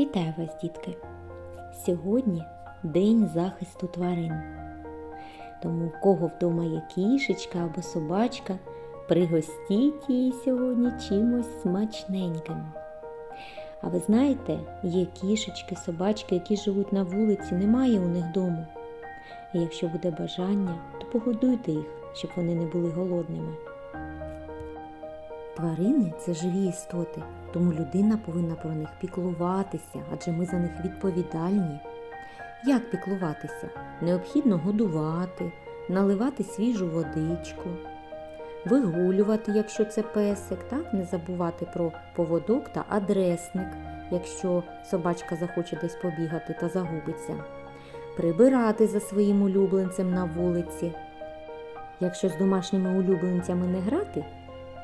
Вітаю вас, дітки! Сьогодні День захисту тварин. Тому в кого вдома є кішечка або собачка, пригостіть її сьогодні чимось смачненьким. А ви знаєте, є кішечки, собачки, які живуть на вулиці, немає у них дому. І якщо буде бажання, то погодуйте їх, щоб вони не були голодними. Тварини це живі істоти, тому людина повинна про них піклуватися, адже ми за них відповідальні. Як піклуватися? Необхідно годувати, наливати свіжу водичку, вигулювати, якщо це песик, так? не забувати про поводок та адресник, якщо собачка захоче десь побігати та загубиться, прибирати за своїм улюбленцем на вулиці. Якщо з домашніми улюбленцями не грати,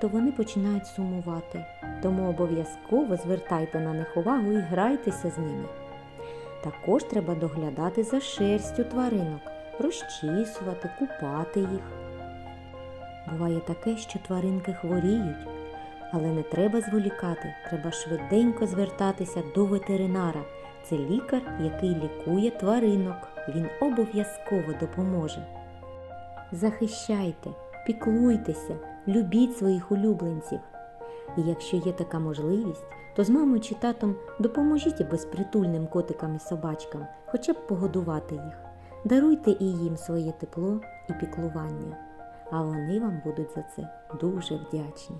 то вони починають сумувати. Тому обов'язково звертайте на них увагу і грайтеся з ними. Також треба доглядати за шерстю тваринок, розчісувати, купати їх. Буває таке, що тваринки хворіють, але не треба зволікати, треба швиденько звертатися до ветеринара. Це лікар, який лікує тваринок. Він обов'язково допоможе. Захищайте, піклуйтеся, любіть своїх улюбленців. І якщо є така можливість, то з мамою чи татом допоможіть безпритульним котикам і собачкам, хоча б погодувати їх. Даруйте і їм своє тепло і піклування, а вони вам будуть за це дуже вдячні.